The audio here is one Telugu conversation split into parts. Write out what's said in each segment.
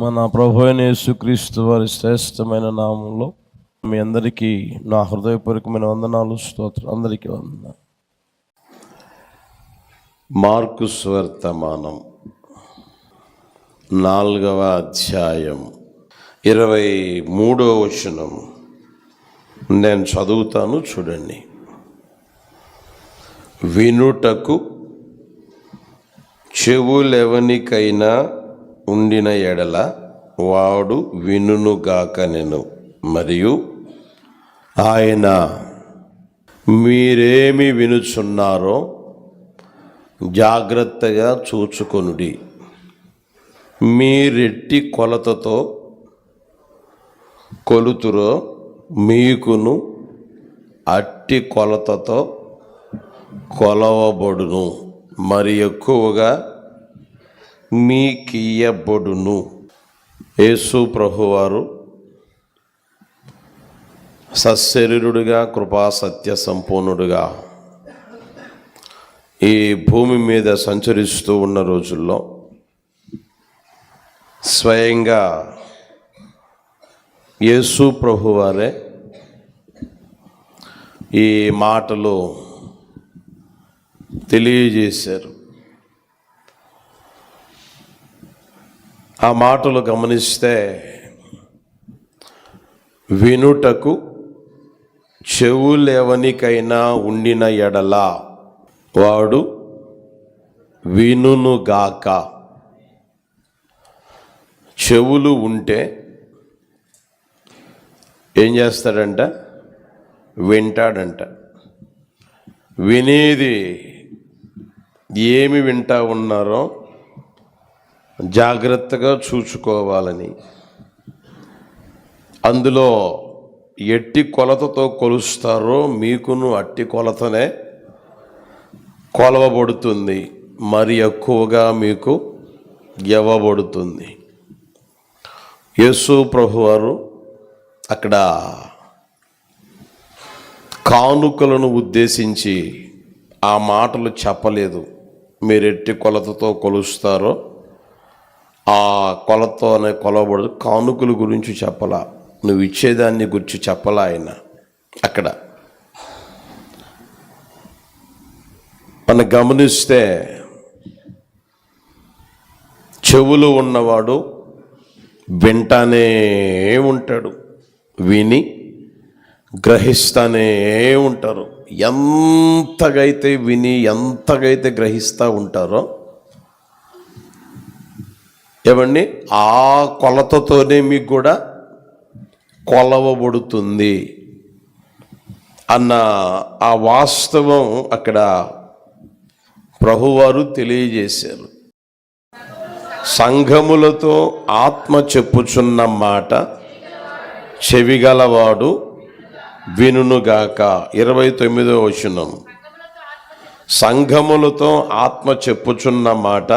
మన ప్రభు అయిన యేసుక్రీస్తు వారి శ్రేష్టమైన నామంలో మీ అందరికీ నా హృదయపూర్వకమైన వందనాలు స్తోత్రం అందరికీ వందన మార్కు స్వర్తమానం నాలుగవ అధ్యాయం ఇరవై మూడో వచనం. నేను చదువుతాను చూడండి. వినుటకు చెవులెవనికైనా ఉండిన ఎడల వాడు వినుగాక నేను. మరియు ఆయన మీరేమి వినుచున్నారో జాగ్రత్తగా చూచుకొనుడి. మీరెట్టి కొలతతో కొలుతురో మీకును అట్టి కొలతతో కొలవబడును. మరి ఎక్కువగా మీకియ్యబడును. యేసు ప్రభువారు సశరీరుడుగా కృపా సత్య సంపూర్ణుడుగా ఈ భూమి మీద సంచరిస్తూ ఉన్న రోజుల్లో స్వయంగా యేసు ప్రభువారే ఈ మాటలు తెలియజేశారు. ఆ మాటలు గమనిస్తే వినుటకు చెవులెవనికైనా ఉండిన ఎడల వాడు వినుగాక చెవులు ఉంటే ఏం చేస్తాడంట? వింటాడంట. వినేది ఏమి వింటా ఉన్నారో జాగ్రత్తగా చూసుకోవాలని. అందులో ఎట్టి కొలతతో కొలుస్తారో మీకును అట్టి కొలతనే కొలవబడుతుంది. మరి ఎక్కువగా మీకు ఇవ్వబడుతుంది. యేసు ప్రభువారు అక్కడ కానుకలను ఉద్దేశించి ఆ మాటలు చెప్పలేదు. మీరు ఎట్టి కొలతతో కొలుస్తారో ఆ కొలతో అనే కొలవబడదు. కానుకల గురించి చెప్పలా? నువ్వు ఇచ్చేదాన్ని గురించి చెప్పలా ఆయన? అక్కడ. మనం గమనిస్తే చెవులు ఉన్నవాడు వింటానే ఉంటాడు. విని గ్రహిస్తానే ఉంటారు. ఎంతగైతే విని ఎంతగైతే గ్రహిస్తూ ఉంటారో ఏమండి? ఆ కొలతతోనే మీకు కూడా కొలవబడుతుంది అన్న ఆ వాస్తవం అక్కడ ప్రభువారు తెలియజేశారు. సంఘములతో ఆత్మ చెప్పుచున్న మాట చెవిగలవాడు వినుగాక ఇరవై తొమ్మిదో వచనం. సంఘములతో ఆత్మ చెప్పుచున్న మాట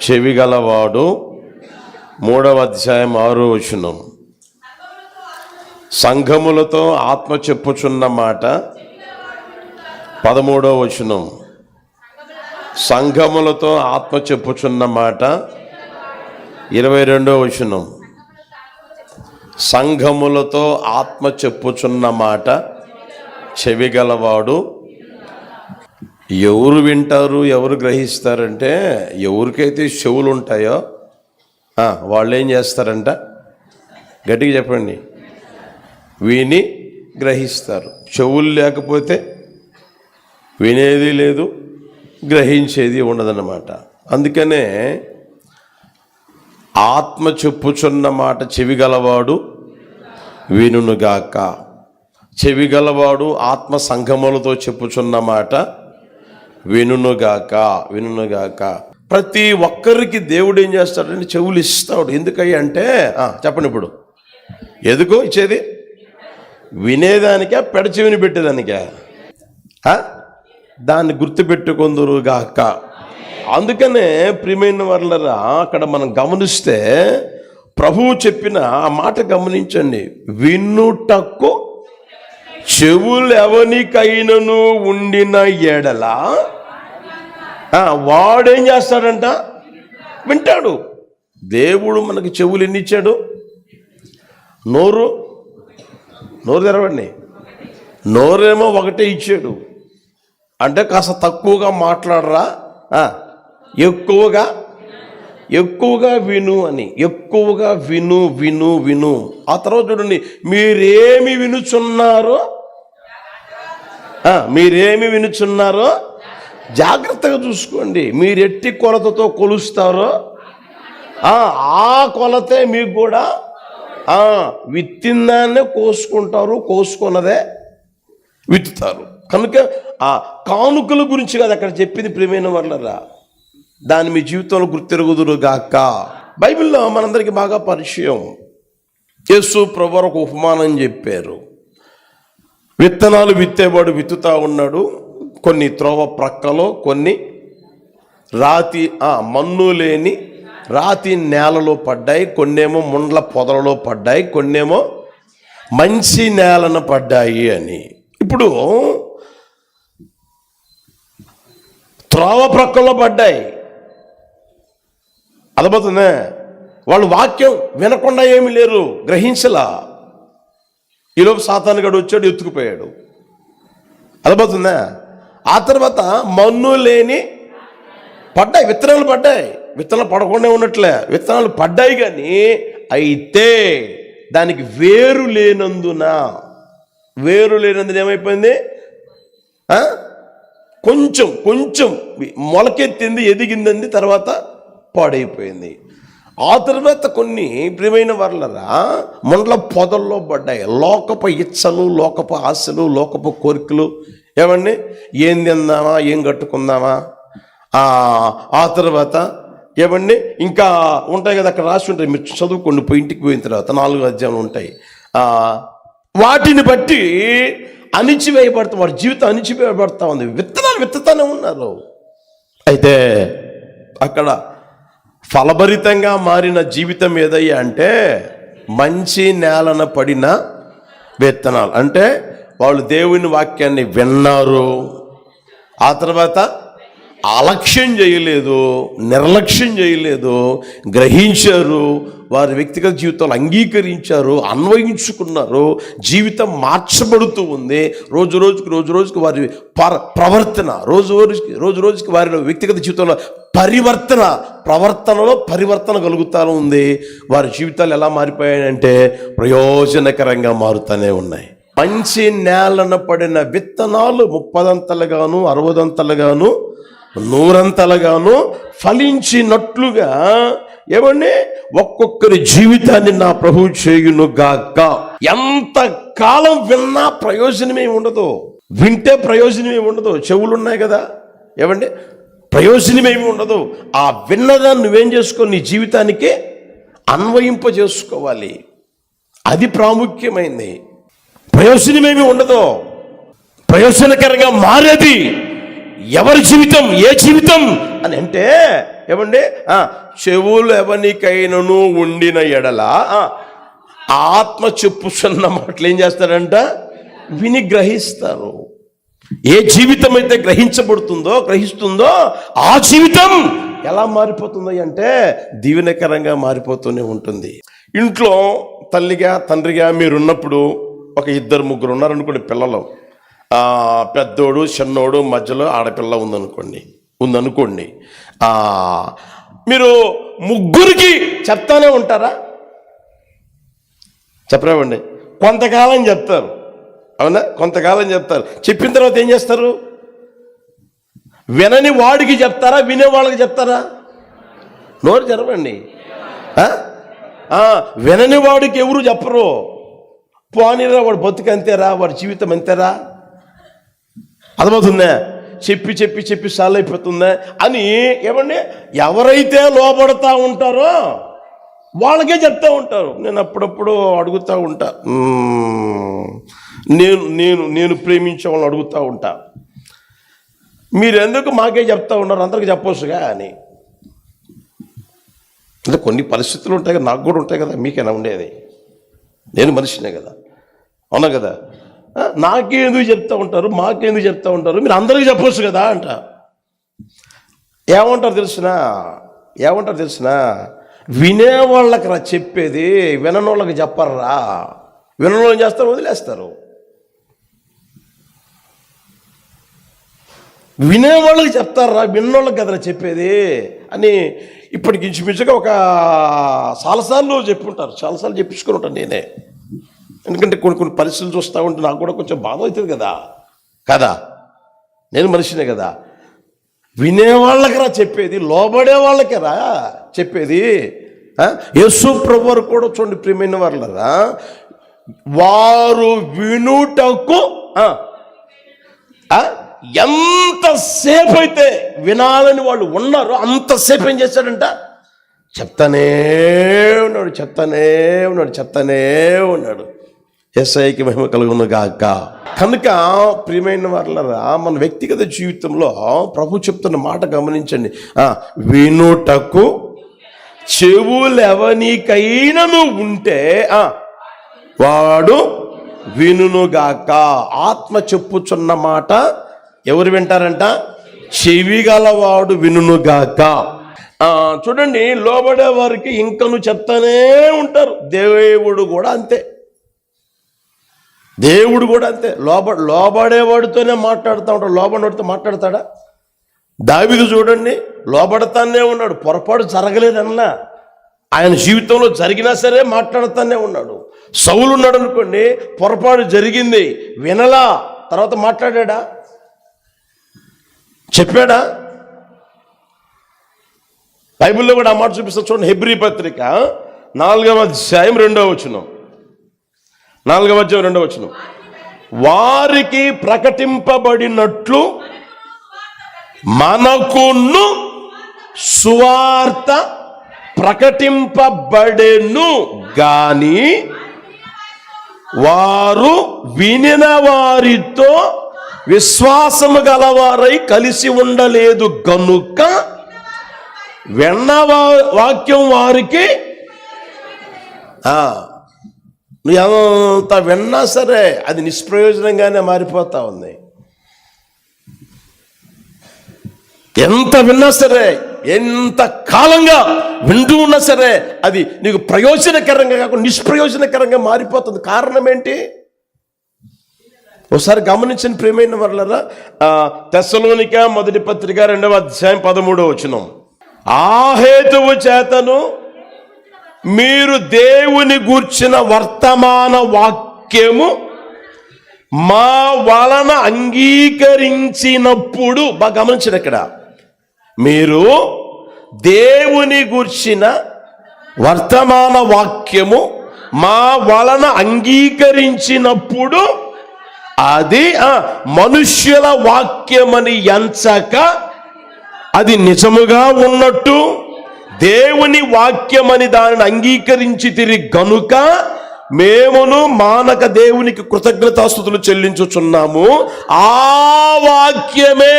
చెవిగలవాడు. మూడవ అధ్యాయం ఆరో వచనం. సంఘములతో ఆత్మ చెప్పుచున్న మాట. పదమూడవ వచనం. సంఘములతో ఆత్మ చెప్పుచున్న మాట. ఇరవై రెండవ వచనం. సంఘములతో ఆత్మ చెప్పుచున్న మాట. చెవిగలవాడు. ఎవరు వింటారు ఎవరు గ్రహిస్తారంటే ఎవరికైతే చెవులు ఉంటాయో వాళ్ళు ఏం చేస్తారంట? గట్టిగా చెప్పండి. విని గ్రహిస్తారు. చెవులు లేకపోతే వినేది లేదు గ్రహించేది ఉండదన్నమాట. అందుకనే ఆత్మ చెప్పుచున్న మాట చెవిగలవాడు వినుగాక చెవిగలవాడు ఆత్మ సంఘములతో చెప్పుచున్న మాట వినుగాక వినుగాక ప్రతి ఒక్కరికి దేవుడు ఏం చేస్తాడంటే చెవులు ఇస్తాడు ఎందుకయ్య అంటే చెప్పండి ఇప్పుడు. ఎందుకు ఇచ్చేది? వినేదానికా పెడచెవిని పెట్టేదానికా? ఆ? దాన్ని గుర్తుపెట్టుకుందరుగాక. అందుకనే ప్రియమైన వాళ్ళరా అక్కడ మనం గమనిస్తే ప్రభువు చెప్పిన ఆ మాట గమనించండి. వినుటకు చెవులెవనికైనను ఉండిన ఎడల? వాడేం చేస్తాడంట? వింటాడు. దేవుడు మనకి చెవులు ఎన్ని ఇచ్చాడు? నోరు? నోరు తెరవండి. నోరేమో ఒకటే ఇచ్చాడు. అంటే కాస్త తక్కువగా మాట్లాడరా? ఎక్కువగా ఎక్కువగా విను అని ఎక్కువగా విను విను విను. ఆ తర్వాత చూడండి మీరేమి వినుచున్నారో? మీరేమి వినుచున్నారో? జాగ్రత్తగా చూసుకోండి. మీరు ఎట్టి కొలతతో కొలుస్తారో? ఆ కొలతే మీకు కూడా విత్తిందాన్నే కోసుకుంటారు కోసుకున్నదే విత్తుతారు. కనుక ఆ కానుకల గురించి కాదు అక్కడ చెప్పింది ప్రేమైన వాళ్ళరా దాన్ని మీ జీవితంలో గుర్తెరుగుదురు గాక. బైబిల్లో మనందరికీ బాగా పరిచయం. యేసు ప్రభు ఒక ఉపమానం చెప్పారు. విత్తనాలు విత్తేవాడు విత్తుతా ఉన్నాడు కొన్ని త్రోవ ప్రక్కలో కొన్ని రాతి మన్ను లేని రాతి నేలలో పడ్డాయి కొన్నేమో ముండ్ల పొదలలో పడ్డాయి కొన్నేమో మంచి నేలన పడ్డాయి అని. ఇప్పుడు త్రోవ ప్రక్కలో పడ్డాయి. అదపోతుందే వాళ్ళు వాక్యం వినకుండా ఏమి లేరు గ్రహించలా. ఈలోపు సాతానుగాడు వచ్చాడు ఎత్తుకుపోయాడు. అదపోతుందా ఆ తర్వాత మన్ను లేని పడ్డాయి విత్తనాలు పడ్డాయి. విత్తనాలు పడకుండా ఉన్నట్లే విత్తనాలు పడ్డాయి కానీ అయితే దానికి వేరు లేనందున వేరు లేనందున ఏమైపోయింది? కొంచెం కొంచెం మొలకెత్తింది ఎదిగిందండి తర్వాత పాడైపోయింది. ఆ తర్వాత కొన్ని ప్రియమైన వర్లరా మనలో పొదల్లో పడ్డాయి. లోకపు ఇచ్చలు లోకపు ఆశలు లోకపు కోరికలు. ఏమండి? ఏం తిందామా? ఏం కట్టుకుందామా? ఆ తర్వాత ఏమండి? ఇంకా ఉంటాయి కదా అక్కడ రాసి ఉంటాయి. మీరు చదువుకోండి పోయి ఇంటికి పోయిన తర్వాత నాలుగు అధ్యాయులు ఉంటాయి. వాటిని బట్టి అణిచివేయబడతా వాడి జీవితం అణిచివేయబడతా ఉంది. విత్తనాలు విత్తతానే ఉన్నారు. అయితే అక్కడ ఫలభరితంగా మారిన జీవితం ఏదయ్యా అంటే మంచి నేలన పడిన విత్తనాలు అంటే వాళ్ళు దేవుని వాక్యాన్ని విన్నారు. ఆ తర్వాత అలక్ష్యం చేయలేదు నిర్లక్ష్యం చేయలేదు గ్రహించారు వారి వ్యక్తిగత జీవితాలు అంగీకరించారు అన్వయించుకున్నారు జీవితం మార్చబడుతూ ఉంది. రోజు రోజుకి రోజు రోజుకి వారి పర ప్రవర్తన రోజు రోజుకి రోజు రోజుకి వారి వ్యక్తిగత జీవితంలో పరివర్తన ప్రవర్తనలో పరివర్తన కలుగుతూ ఉంది. వారి జీవితాలు ఎలా మారిపోయాయంటే ప్రయోజనకరంగా మారుతూనే ఉన్నాయి. మంచి నేలన పడిన విత్తనాలు ముప్పదంతలుగాను అరవదంతలుగాను నూరంతలుగాను ఫలించినట్లుగా ఏమండి? ఒక్కొక్కరి జీవితాన్ని నా ప్రభు చేయును గాక. ఎంత కాలం విన్నా ప్రయోజనమే ఉండదు. వింటే ప్రయోజనమే ఉండదు. చెవులు ఉన్నాయి కదా? ఏమండి? ప్రయోజనమేమి ఉండదు. ఆ విన్నదాన్ని నువ్వేం చేసుకో నీ జీవితానికి అన్వయింప చేసుకోవాలి. అది ప్రాముఖ్యమైంది. ప్రయోజనమేమి ఉండదు. ప్రయోజనకరంగా మారేది ఎవరి జీవితం ఏ జీవితం? అని అంటే ఏమండి? చెవులు ఎవరికైనను ఉండిన ఎడల ఆత్మ చెప్పుతున్న మాటలు ఏం చేస్తారంట? విని గ్రహిస్తారు. ఏ జీవితం అయితే గ్రహించబడుతుందో గ్రహిస్తుందో ఆ జీవితం ఎలా మారిపోతుంది అంటే దీవెనకరంగా మారిపోతూనే ఉంటుంది. ఇంట్లో తల్లిగా తండ్రిగా మీరున్నప్పుడు ఒక ఇద్దరు ముగ్గురు ఉన్నారనుకోండి పిల్లలు. పెద్దోడు చిన్నోడు మధ్యలో ఆడపిల్ల ఉందనుకోండి. ఉందనుకోండి. మీరు ముగ్గురికి చెప్తానే ఉంటారా? చెప్పరావండి. కొంతకాలం చెప్తారు. అవునా? కొంతకాలం చెప్తారు. చెప్పిన తర్వాత ఏం చేస్తారు? వినని వాడికి చెప్తారా? వినే వాళ్ళకి చెప్తారా? నోరు జరవండి వినని వాడికి ఎవరు చెప్పరు? పోనీరా వాడు బతుకు అంతేరా వాడి జీవితం అంతేరా? అర్థమవుతుందా? చెప్పి చెప్పి చెప్పి సాల్ అయిపోతుందా అని ఏమండి? ఎవరైతే లోపడతా ఉంటారో వాళ్ళకే చెప్తా ఉంటారు. నేను అప్పుడప్పుడు అడుగుతూ ఉంటా. నేను నేను నేను ప్రేమించే వాళ్ళని అడుగుతూ ఉంటా. మీరు ఎందుకు మాకే చెప్తా ఉన్నారు? అందరికి చెప్పొచ్చుగా అని. అంటే కొన్ని పరిస్థితులు ఉంటాయి కదా నాకు కూడా ఉంటాయి కదా మీకైనా ఉండేది. నేను మనిషినే కదా. అవునా కదా? నాకేందుకు చెప్తా ఉంటారు? మాకెందుకు చెప్తా ఉంటారు? మీరు అందరికీ చెప్పొచ్చు కదా అంట. ఏమంటారు తెలిసిన? ఏమంటారు తెలిసిన? వినేవాళ్ళకి రా చెప్పేది విననోళ్ళకి చెప్పర్రా. వినోళ్ళు ఏం చేస్తారు? వదిలేస్తారు. వినేవాళ్ళకి చెప్తారా? విన్నోళ్ళకి కదరా చెప్పేది? అని ఇప్పటికి ఇంచుమించుగా ఒక చాలాసార్లు చెప్పుంటారు. చాలాసార్లు చెప్పించుకుని ఉంటాను నేనే. ఎందుకంటే కొన్ని కొన్ని పరిస్థితులు చూస్తూ ఉంటే నాకు కూడా కొంచెం బాధ అవుతుంది కదా. కదా. నేను మనిషినే కదా. వినేవాళ్ళకి రా చెప్పేది లోబడే వాళ్ళకరా చెప్పేది ఆ? యేసు కూడా చూడండి ప్రియమైన వాళ్ళరా వారు వినుటకు ఎంతసేపు అయితే వినాలని వాళ్ళు ఉన్నారో అంతసేపు ఏం చేశాడంట? చెప్తానే ఉన్నాడు చెప్తానే ఉన్నాడు చెప్తానే ఉన్నాడు. ఎస్ఐకి మహిమ కలుగును గాక. కనుక ప్రియమైన వాళ్ళరా మన వ్యక్తిగత జీవితంలో ప్రభు చెప్తున్న మాట గమనించండి. వినుటకు చెవులెవనికైనను ఉంటే వాడు వినుగాక ఆత్మ చెప్పుచున్న మాట ఎవరు వింటారంట? చెవి గలవాడు వినుగాక చూడండి లోబడే వారికి ఇంకను చెప్తానే ఉంటారు. దేవుడు కూడా అంతే. దేవుడు కూడా అంతే. లోబ లోబడేవాడితోనే మాట్లాడుతూ ఉంటాడు. లోబడివాడితో మాట్లాడతాడా? దావిదు చూడండి లోబడతానే ఉన్నాడు. పొరపాటు జరగలేదన్నా. ఆయన జీవితంలో జరిగినా సరే మాట్లాడుతానే ఉన్నాడు. సౌలు ఉన్నాడు అనుకోండి పొరపాటు జరిగింది. వినలా. తర్వాత మాట్లాడా చెప్పాడా? బైబిల్లో కూడా ఆ మాట చూపిస్తా చూడండి. హెబ్రి పత్రిక నాలుగవ అధ్యాయం రెండవ వచనం. నాలుగవ అధ్యాయం రెండవ వచ్చిన వారికి ప్రకటింపబడినట్లు మనకును సువార్త ప్రకటింపబడెను గాని వారు వినిన వారితో విశ్వాసము గలవారై కలిసి ఉండలేదు గనుక వెన్న వాక్యం వారికి నువ్వు ఎంత విన్నా సరే అది నిష్ప్రయోజనంగానే మారిపోతా ఉంది. ఎంత విన్నా సరే ఎంత కాలంగా వింటూ ఉన్నా సరే అది నీకు ప్రయోజనకరంగా కాకుండా నిష్ప్రయోజనకరంగా మారిపోతుంది. కారణం ఏంటి? ఒకసారి గమనించిన ప్రేమైన వర్లరా. తెస్సలోనిక మొదటి పత్రిక రెండవ అధ్యాయం పదమూడవ వచనం. ఆ హేతువు చేతను మీరు దేవుని గూర్చిన వర్తమాన వాక్యము మా వలన అంగీకరించినప్పుడు బాగా గమనించిన ఇక్కడ. మీరు దేవుని గూర్చిన వర్తమాన వాక్యము మా వలన అంగీకరించినప్పుడు అది మనుష్యుల వాక్యమని ఎంచక అది నిజముగా ఉన్నట్టు దేవుని వాక్యమని దానిని అంగీకరించి తిరిగి గనుక మేమును మానక దేవునికి కృతజ్ఞతాస్థుతులు చెల్లించుచున్నాము. ఆ వాక్యమే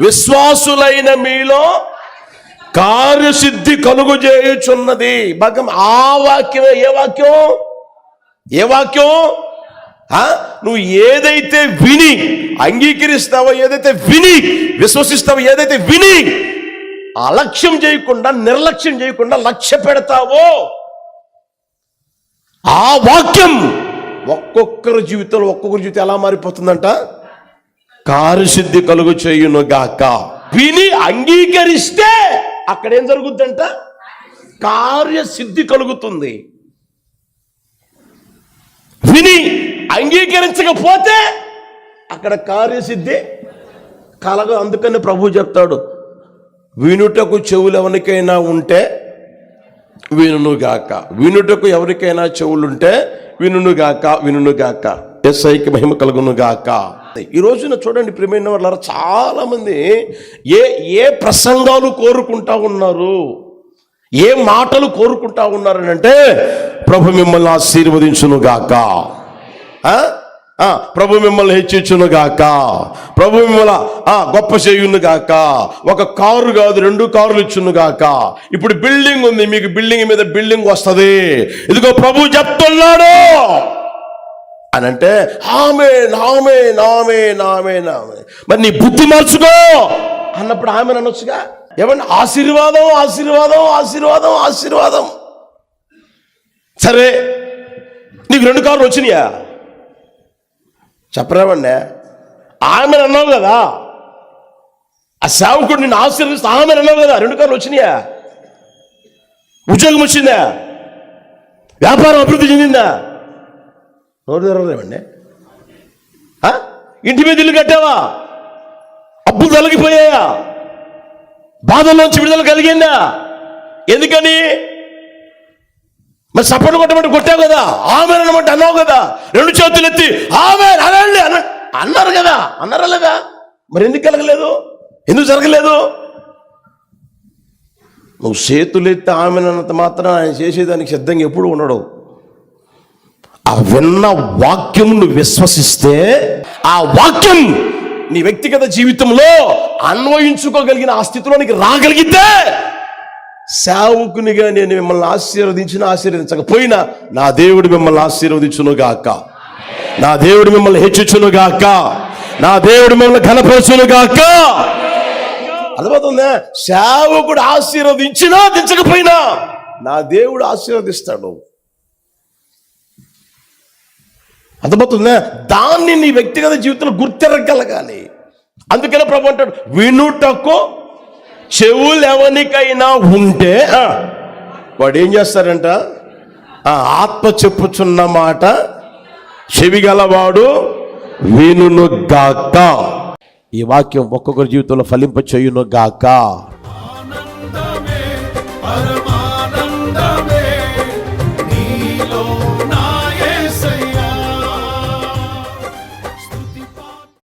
విశ్వాసులైన మీలో కార్యసిద్ధి కలుగు చేయుచున్నది భాగం ఆ వాక్యమే ఏ వాక్యం? ఏ వాక్యం? నువ్వు ఏదైతే విని అంగీకరిస్తావో ఏదైతే విని విశ్వసిస్తావో ఏదైతే విని అలక్ష్యం చేయకుండా నిర్లక్ష్యం చేయకుండా లక్ష్య పెడతావో? ఆ వాక్యం ఒక్కొక్కరి జీవితంలో ఒక్కొక్కరి జీవితం ఎలా మారిపోతుందంట? కార్యసిద్ధి కలుగు చేయును గాక. విని అంగీకరిస్తే అక్కడ ఏం జరుగుద్దంట? కార్యసిద్ధి కలుగుతుంది. విని అంగీకరించకపోతే అక్కడ కార్యసిద్ధి కలగ అందుకని ప్రభు చెప్తాడు వినుటకు చెవులు ఎవరికైనా ఉంటే వినుగాక వినుటకు ఎవరికైనా చెవులుంటే వినుగాక వినుగాక ఎస్ఐకి మహిమ కలుగునుగాక. ఈ రోజున చూడండి ప్రియమైన వాళ్ళ చాలా మంది ఏ ఏ ప్రసంగాలు కోరుకుంటా ఉన్నారు? ఏ మాటలు కోరుకుంటా ఉన్నారని అంటే ప్రభు మిమ్మల్ని ఆశీర్వదించునుగాక. ఆ, ప్రభు మిమ్మల్ని హెచ్చించును గాక. ప్రభు మిమ్మల్ని ఆ, గొప్ప చేయును గాక. ఒక కారు కాదు రెండు కార్లు ఇచ్చును గాక. ఇప్పుడు బిల్డింగ్ ఉంది మీకు బిల్డింగ్ మీద బిల్డింగ్ వస్తుంది. ఇదిగో ప్రభు చెప్తున్నాడు. అని అంటే ఆమె నామే నామే నామే నామే మరి నీ బుద్ధి మార్చుకో. అన్నప్పుడు ఆమె అనొచ్చుగా ఏమండి ఆశీర్వాదం ఆశీర్వాదం ఆశీర్వాదం ఆశీర్వాదం. సరే నీకు రెండు కార్లు వచ్చినాయా? చెప్పరామండి ఆమె అన్నావు కదా. ఆ సేవకుడు నిన్ను ఆశీర్వదిస్తే ఆమె అన్నావు కదా. రెండు కార్లు వచ్చినాయా? ఉద్యోగం వచ్చిందా? వ్యాపారం అభివృద్ధి చెందిందా? నోరు తెరవలేమండి. ఇంటి మీద ఇల్లు కట్టావా? అప్పులు తొలగిపోయాయా? బాధల్లోంచి విడుదల కలిగిందా? ఎందుకని? మరి సపోర్ట్ కొట్టమంటే కొట్టావు కదా? ఆమె అనమాట అన్నావు కదా? రెండు చేతులు ఎత్తి ఆమె అనండి అన్న అన్నారు కదా? అన్నారా లేదా? మరి ఎందుకు కలగలేదు? ఎందుకు జరగలేదు? నువ్వు చేతులు ఎత్తి ఆమె అన్నంత మాత్రం ఆయన చేసేదానికి సిద్ధంగా ఎప్పుడు ఉండడు. ఆ విన్న వాక్యం నువ్వు విశ్వసిస్తే ఆ వాక్యం నీ వ్యక్తిగత జీవితంలో అన్వయించుకోగలిగిన ఆ స్థితిలోనికి రాగలిగితే సేవకునిగా నేను మిమ్మల్ని ఆశీర్వదించిన ఆశీర్వదించకపోయినా నా దేవుడు మిమ్మల్ని ఆశీర్వదించునుగాక. నా దేవుడు మిమ్మల్ని హెచ్చుచునుగాక. నా దేవుడు మిమ్మల్ని ఘనపరచును గాక అర్థమవుతుందా? సేవకుడు ఆశీర్వదించినా దించకపోయినా నా దేవుడు ఆశీర్వదిస్తాడు. అర్థమవుతుందా? దాన్ని నీ వ్యక్తిగత జీవితంలో గుర్తెరగలగాలి. అందుకనే ప్రభు అంటాడు వినుటకు చెవులు ఎవరికైనా ఉంటే వాడు ఏం చేస్తారంట ఆత్మ చెప్పుచున్న మాట చెవి గలవాడు వినును గాక ఈ వాక్యం ఒక్కొక్కరి జీవితంలో ఫలింప చేయును గాక